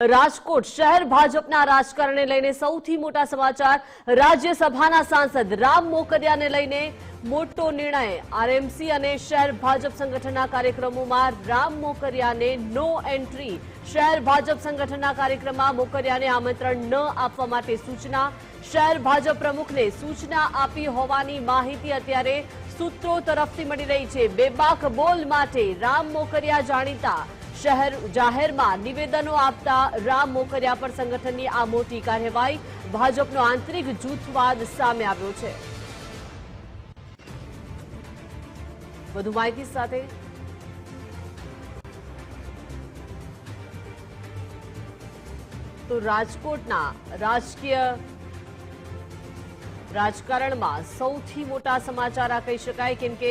રાજકોટ શહેર ભાજપના રાજકારણને લઈને સૌથી મોટા સમાચાર. રાજ્યસભાના સાંસદ રામ મોકરિયાને લઈને મોટો નિર્ણય. આરએમસી અને શહેર ભાજપ સંગઠનના કાર્યક્રમોમાં રામ મોકરિયાને નો એન્ટ્રી. શહેર ભાજપ સંગઠનના કાર્યક્રમમાં મોકરિયાને આમંત્રણ ન આપવા માટે સૂચના. શહેર ભાજપ પ્રમુખને સૂચના આપી હોવાની માહિતી અત્યારે સૂત્રો તરફથી મળી રહી છે. બેબાક બોલ માટે રામ મોકરિયા જાણીતા. શહેર જાહેરમાં નિવેદનો આપતા રામ મોકરિયા પર સંગઠનની આ મોટી કાર્યવાહી ભાજપનો આંતરિક જૂથવાદ સામે આવ્યો છે. વધુ માહિતી સાથે તો રાજકોટના રાજકીય રાજકારણમાં સૌથી મોટા સમાચાર આ કહી શકાય કેમ કે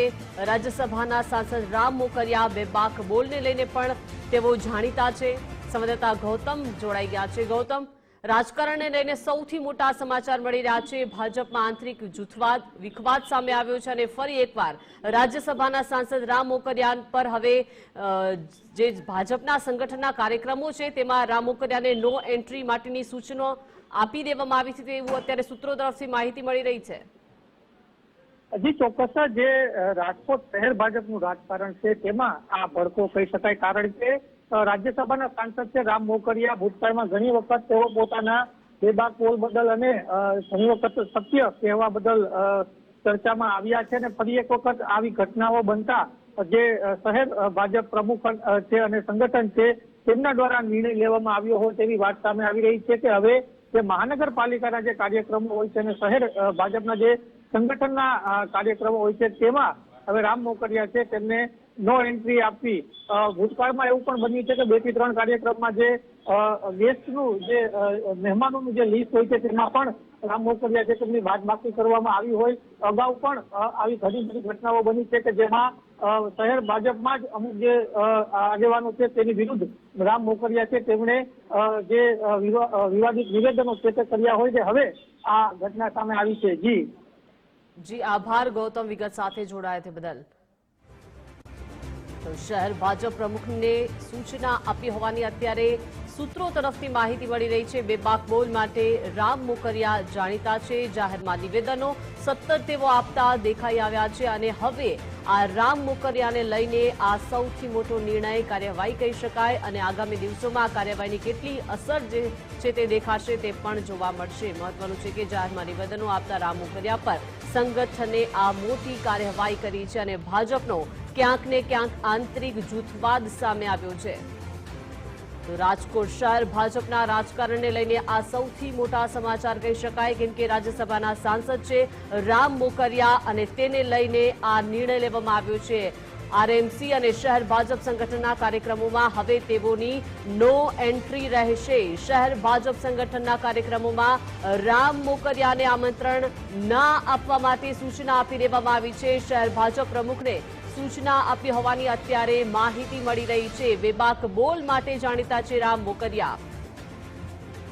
રાજ્યસભાના સાંસદ રામ મોકરિયા બેબાક બોલને લઈને પણ તેઓ જાણીતા છે. સંવાદદાતા ગૌતમ જોડાઈ ગયા છે. ગૌતમ, રાજકારણને લઈને સૌથી મોટા સમાચાર મળી રહ્યા છે. ભાજપમાં આંતરિક જૂથવાદ, વિખવાદ સામે આવ્યો છે અને ફરી એકવાર રાજ્યસભાના સાંસદ રામ મોકરિયા પર હવે જે ભાજપના સંગઠનના કાર્યક્રમો છે તેમાં રામ મોકરિયાને નો એન્ટ્રી માટેની સૂચનો આપી દેવામાં આવી છે તેવું અત્યારે સૂત્રો તરફથી માહિતી મળી રહી છે. હજી ચોક્કસ જે રાજકોટ શહેર ભાજપનું રાજકારણ છે તેમાં આ ભડકો કહી શકાય. કારણ કે રાજ્યસભાના સાંસદ છે રામ મોકરિયા, ભૂતકાળમાં ઘણી વખત તેઓ પોતાના બેબાક બોલ બદલ અને ઘણી વખત સત્ય કહેવા બદલ ચર્ચામાં આવ્યા છે અને ફરી એક વખત આવી ઘટનાઓ બનતા જે શહેર ભાજપ પ્રમુખ છે અને સંગઠન છે તેમના દ્વારા નિર્ણય લેવામાં આવ્યો હોય તેવી વાત સામે આવી રહી છે કે હવે જે મહાનગરપાલિકાના જે કાર્યક્રમો હોય છે અને શહેર ભાજપના જે સંગઠનના કાર્યક્રમો હોય છે, તેમાં હવે રામ મોકરિયા છે, તેમને નો એન્ટ્રી આપવી ભૂતકાળમાં એવું પણ બન્યું છે કે બેથી ત્રણ કાર્યક્રમમાં જે ગેસ્ટનું જે મહેમાનોનું જે લિસ્ટ હોય છે, તેમાં પણ રામ મોકરિયા છે, તેમની બાદબાકી કરવામાં આવી હોય. અગાઉ પણ આવી ઘણી બધી ઘટનાઓ બની છે કે જેમાં શહેર ભાજપમાં જ અમુક જે આગેવાનો છે તેની વિરુદ્ધ રામ મોકરિયા છે. તેમણે જે વિવાદિત નિવેદનો છે કર્યા હોય છે હવે આ ઘટના સામે આવી છે. જી. જી, આભાર. ગૌતમ વિગત સાથે જોડાયા તે બદલ. શહેર ભાજપ પ્રમુખને સૂચના આપી હોવાની અત્યારે સૂત્રો તરફથી માહિતી મળી રહી છે. બેબાક બોલ માટે રામ મોકરિયા જાણીતા છે. જાહેરમાં નિવેદનો સતત તેઓ આપતા દેખાઈ આવ્યા છે અને હવે આ રામ મોકરિયાને લઈને આ સૌથી મોટો નિર્ણય કાર્યવાહી કહી શકાય અને આગામી દિવસોમાં કાર્યવાહીની કેટલી અસર જે છે તે દેખાશે તે પણ જોવા મળશે. મહત્વનું છે કે જાહેરમાં નિવેદનો આપતા રામ મોકરિયા પર સંગઠને આ મોટી કાર્યવાહી કરી છે અને ભાજપનો ક્યાંક ને ક્યાંક આંતરિક જૂથવાદ સામે આવ્યો છે. તો રાજકોટ શહેર ભાજપના રાજકારણને લઈને આ સૌથી મોટા સમાચાર કહી શકાય, કેમ કે રાજ્યસભાના સાંસદ છે રામ મોકરિયા અને તેને લઈને આ નિર્ણય લેવામાં આવ્યો છે. આરએમસી અને શહેર ભાજપ સંગઠનના કાર્યક્રમોમાં હવે તેઓની નો એન્ટ્રી રહેશે. શહેર ભાજપ સંગઠનના કાર્યક્રમોમાં રામ મોકરિયાને આમંત્રણ ના આપવા માટે સૂચના આપી દેવામાં આવી છે. શહેર ભાજપ પ્રમુખને સૂચના આપી હોવાની અત્યારે માહિતી મળી રહી છે. બેબાક બોલ માટે જાણીતા છે રામ મોકરિયા.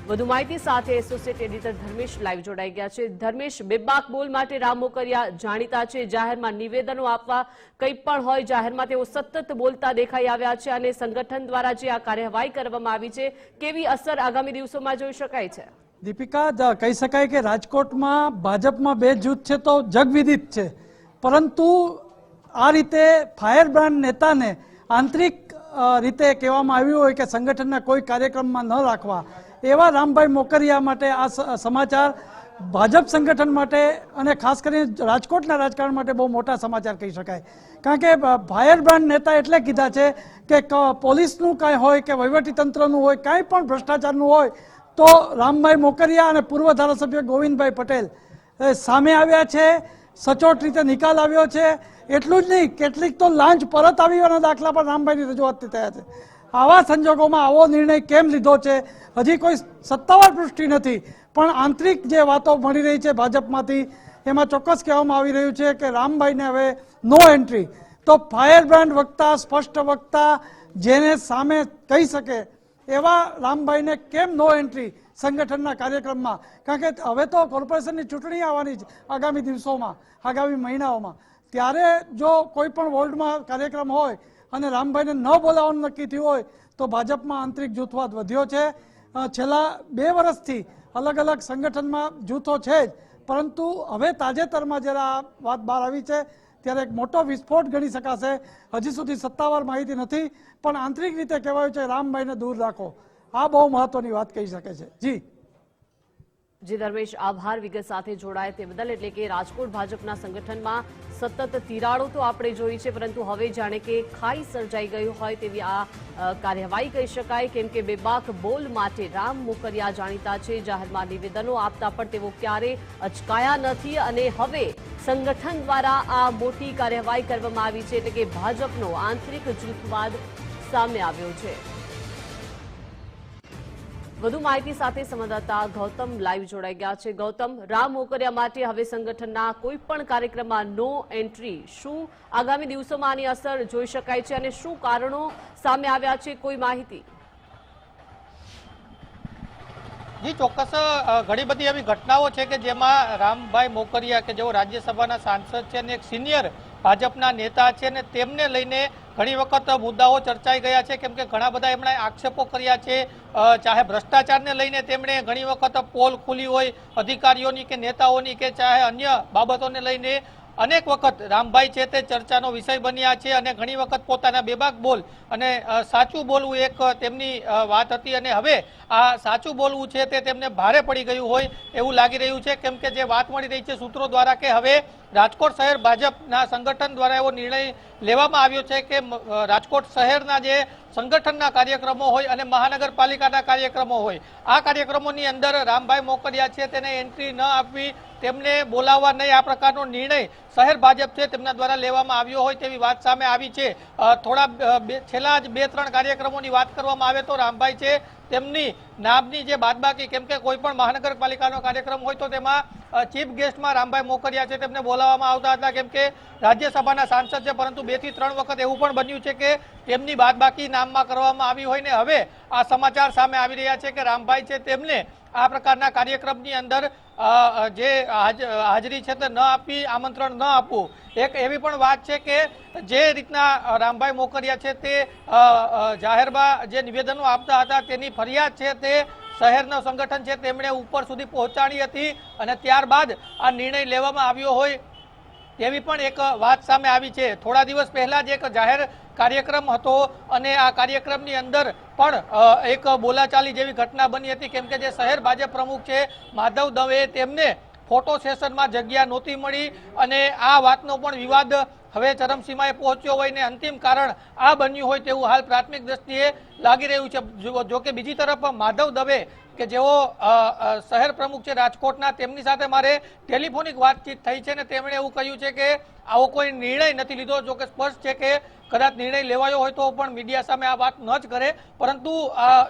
વધુ માહિતી સાથે એસોસિએટ એડિટર ધર્મેશ લાઈવ જોડાઈ ગયા છે. ધર્મેશ, બેબાક બોલ માટે રામ મોકરિયા જાણીતા છે. જાહેરમાં નિવેદનો આપવા કંઈ પણ હોય જાહેરમાં તેઓ સતત બોલતા દેખાઈ આવ્યા છે અને સંગઠન દ્વારા જે આ કાર્યવાહી કરવામાં આવી છે, કેવી અસર આગામી દિવસોમાં જોઈ શકાય છે? દીપિકા કહી શકાય કે રાજકોટમાં ભાજપમાં બે જૂથ છે તો જગવિદિત છે. પરંતુ આ રીતે ફાયર બ્રાન્ડ નેતાને આંતરિક રીતે કહેવામાં આવ્યું હોય કે સંગઠનના કોઈ કાર્યક્રમમાં ન રાખવા. એવા રામભાઈ મોકરિયા માટે આ સમાચાર ભાજપ સંગઠન માટે અને ખાસ કરીને રાજકોટના રાજકારણ માટે બહુ મોટા સમાચાર કહી શકાય. કારણ કે ફાયર બ્રાન્ડ નેતા એટલે કીધા છે કે પોલીસનું કાંઈ હોય કે વહીવટી તંત્રનું હોય, કાંઈ પણ ભ્રષ્ટાચારનું હોય, તો રામભાઈ મોકરિયા અને પૂર્વ ધારાસભ્ય ગોવિંદભાઈ પટેલ સામે આવ્યા છે, સચોટ રીતે નિકાલ આવ્યો છે એટલું જ નહીં, કેટલીક તો લાંચ પરત આવ્યાના દાખલા પણ રામભાઈની રજૂઆતથી થયા છે. આવા સંજોગોમાં આવો નિર્ણય કેમ લીધો છે? હજી કોઈ સત્તાવાર પુષ્ટિ નથી, પણ આંતરિક જે વાતો મળી રહી છે ભાજપમાંથી, એમાં ચોક્કસ કહેવામાં આવી રહ્યું છે કે રામભાઈને હવે નો એન્ટ્રી. તો ફાયર બ્રાન્ડ વક્તા, સ્પષ્ટ વક્તા, જેને સામે કહી શકે, એવા રામભાઈને કેમ નો એન્ટ્રી સંગઠનના કાર્યક્રમમાં? કારણ કે હવે તો કોર્પોરેશનની ચૂંટણી આવવાની છે આગામી દિવસોમાં, આગામી મહિનાઓમાં. ત્યારે જો કોઈ પણ વોર્ડમાં કાર્યક્રમ હોય અને રામભાઈને ન બોલાવવાનું નક્કી થયું હોય, તો ભાજપમાં આંતરિક જૂથવાદ વધ્યો છે. છેલ્લા બે વર્ષથી અલગ અલગ સંગઠનમાં જૂથો છે જ. પરંતુ હવે તાજેતરમાં જ્યારે આ વાત બહાર આવી છે, ત્યારે એક મોટો વિસ્ફોટ ગણી શકાશે. હજી સુધી સત્તાવાર માહિતી નથી, પણ આંતરિક રીતે કહેવાયું છે, રામભાઈને દૂર રાખો. આ બહુ મહત્વની વાત કહી શકે છે. જી. જી ધર્મેશ આભાર વિગત સાથે જોડાય તે બદલ એટલે કે રાજકોટ ભાજપના સંગઠનમાં સતત તિરાડો તો આપણે જોઈ છે, પરંતુ હવે જાણે કે ખાઈ સર્જાઈ ગયું હોય તેવી આ કાર્યવાહી કહી શકાય. કેમ કે બેબાક બોલ માટે રામ મોકરિયા જાણીતા છે. જાહેરમાં નિવેદનો આપતા પણ તેઓ ક્યારે અચકાયા નથી અને હવે સંગઠન દ્વારા આ મોટી કાર્યવાહી કરવામાં આવી છે એટલે કે ભાજપનો આંતરિક જૂથવાદ સામે આવ્યો છે. વધુ માહિતી સાથે સંવાદદાતા ગૌતમ લાઈવ જોડાઈ ગયા છે. ગૌતમ, રામ મોકરિયા માટે હવે સંગઠનના કોઈ પણ કાર્યક્રમમાં નો એન્ટ્રી. શું આગામી દિવસોમાં આની અસર જોઈ શકાય છે અને શું કારણો સામે આવ્યા છે? કોઈ માહિતી? જી, ચોક્કસ ઘણી બધી એવી ઘટનાઓ છે કે જેમાં રામભાઈ મોકરિયા, કે જેઓ રાજ્યસભાના સાંસદ છે અને એક સિનિયર ભાજપના નેતા છે અને તેમને લઈને ઘણી વખત મુદ્દાઓ ચર્ચાઈ ગયા છે. કેમ કે ઘણા બધા એમણે આક્ષેપો કર્યા છે. ચાહે ભ્રષ્ટાચારને લઈને તેમણે ઘણી વખત પોલ ખુલી હોય અધિકારીઓની કે નેતાઓની કે ચાહે અન્ય બાબતોને લઈને અનેક વખત રામભાઈ છે તે ચર્ચાનો વિષય બન્યા છે અને ઘણી વખત પોતાના બેબાક બોલ અને સાચું બોલવું એક તેમની વાત હતી અને હવે આ સાચું બોલવું છે તે તેમને ભારે પડી ગયું હોય એવું લાગી રહ્યું છે. કેમ કે જે વાત મળી રહી છે સૂત્રો દ્વારા કે હવે રાજકોટ શહેર ભાજપના સંગઠન દ્વારા એવો નિર્ણય લેવામાં આવ્યો છે કે રાજકોટ શહેરના જે સંગઠનના કાર્યક્રમો હોય અને મહાનગરપાલિકાના કાર્યક્રમો હોય. આ કાર્યક્રમોની અંદર રામભાઈ મોકરિયા છે, તેને એન્ટ્રી ન આપવી, તેમને બોલાવવા નહીં. આ પ્રકારનો નિર્ણય શહેર ભાજપ છે તેમના દ્વારા લેવામાં આવ્યો હોય તેવી વાત સામે આવી છે. થોડા છેલ્લા જ બે ત્રણ કાર્યક્રમોની વાત કરવામાં આવે તો રામભાઈ છે, તેમની નામની જે બાદબાકી, કેમ કે કોઈ પણ મહાનગરપાલિકાનો કાર્યક્રમ હોય તો તેમાં ચીફ ગેસ્ટમાં રામભાઈ મોકરિયા છે, તેમને બોલાવવામાં આવતા હતા. કેમ કે રાજ્યસભાના સાંસદ છે, પરંતુ બેથી ત્રણ વખત એવું પણ બન્યું છે કે તેમની બાદબાકી નામમાં કરવામાં આવી હોય ને હવે આ સમાચાર સામે આવી રહ્યા છે કે રામભાઈ છે, તેમને આ પ્રકારના કાર્યક્રમની અંદર જે હાજરી છે તે ન આપી, આમંત્રણ ન આપવું. એક એવી પણ વાત છે કે જે રીતના રામભાઈ મોકરિયા છે તે જાહેરમાં જે નિવેદનો આપતા હતા તેની ફરિયાદ છે તે શહેરનું સંગઠન છે તેમણે ઉપર સુધી પહોંચાડી હતી અને ત્યારબાદ આ નિર્ણય લેવામાં આવ્યો હોય તેવી પણ એક વાત સામે આવી છે. થોડા દિવસ પહેલા જ એક જાહેર કાર્યક્રમ હતો અને આ કાર્યક્રમની અંદર પણ એક બોલાચાલી જેવી ઘટના બની હતી. કેમ કે જે શહેર ભાજપ પ્રમુખ છે માધવ દવે તેમને ફોટો સેશનમાં જગ્યા નહોતી મળી અને આ વાતનો પણ વિવાદ હવે ચરમસીમાએ પહોંચ્યો હોય ને અંતિમ કારણ આ બન્યું હોય તેવું હાલ પ્રાથમિક દ્રષ્ટિએ લાગી રહ્યું છે. જો- કે બીજી તરફ માધવ દવે કે જેઓ શહેર પ્રમુખ છે રાજકોટના, તેમની સાથે મારે ટેલિફોનિક વાતચીત થઈ છે ને તેમણે એવું કહ્યું છે કે આવો કોઈ નિર્ણય નથી લીધો. જો કે સ્પષ્ટ છે કે કદાચ નિર્ણય લેવાયો હોય તો પણ મીડિયા સામે આ વાત ન જ કરે. પરંતુ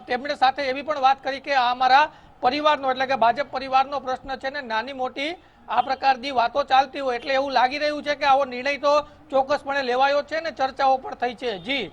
તેમણે સાથે એવી પણ વાત કરી કે આ અમારા પરિવારનો એટલે કે ભાજપ પરિવારનો પ્રશ્ન છે ને નાની મોટી આ પ્રકારની વાતો ચાલતી હોય એટલે એવું લાગી રહ્યું છે કે આવો નિર્ણય તો ચોક્કસપણે લેવાયો છે ને ચર્ચાઓ પણ થઈ છે. જી.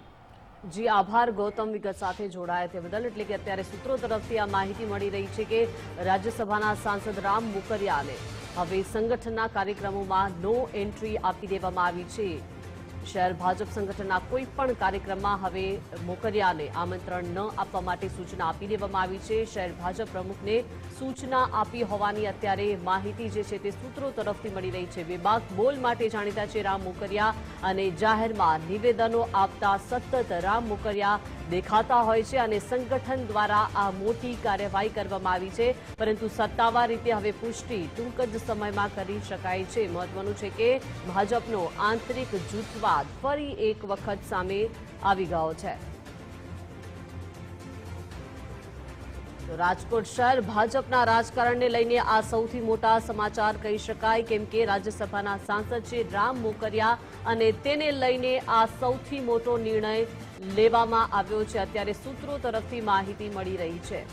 જી, આભાર ગૌતમ વિગત સાથે જોડાયા તે બદલ. એટલે કે અત્યારે સૂત્રો તરફથી આ માહિતી મળી રહી છે કે રાજ્યસભાના સાંસદ રામ મુકરિયાને હવે સંગઠનના કાર્યક્રમોમાં નો એન્ટ્રી આપી દેવામાં આવી છે. શહેર ભાજપ સંગઠનના કોઈ કાર્યક્રમમાં હવે મોકરિયાને આમંત્રણ ન આપવા માટે સૂચના આપી દેવામાં આવી છે. શહેર ભાજપ પ્રમુખને સૂચના આપી હોવાની અત્યારે માહિતી જે છે તે સૂત્રો તરફથી મળી રહી છે. બેબાક બોલ માટે જાણીતા છે રામ મોકરિયા અને જાહેરમાં નિવેદનો આપતા સતત રામ મોકરિયા દેખાતા હોય છે અને સંગઠન દ્વારા આ મોટી કાર્યવાહી કરવામાં આવી છે. પરંતુ સત્તાવાર રીતે હવે પુષ્ટિ ટૂંક જ સમયમાં કરી શકાય છે. મહત્વનું છે કે ભાજપનો આંતરિક જૂથવાદ ફરી એક વખત સામે આવી ગયો છે. રાજકોટ શહેર ભાજપના રાજકારણને લઈને આ સૌથી મોટા સમાચાર કહી શકાય કેમ કે રાજ્યસભાના સાંસદ છે રામ મોકરિયા અને તેને લઈને આ સૌથી મોટો નિર્ણય લેવામાં આવ્યો છે. અત્યારે સૂત્રો તરફથી માહિતી મળી રહી છે.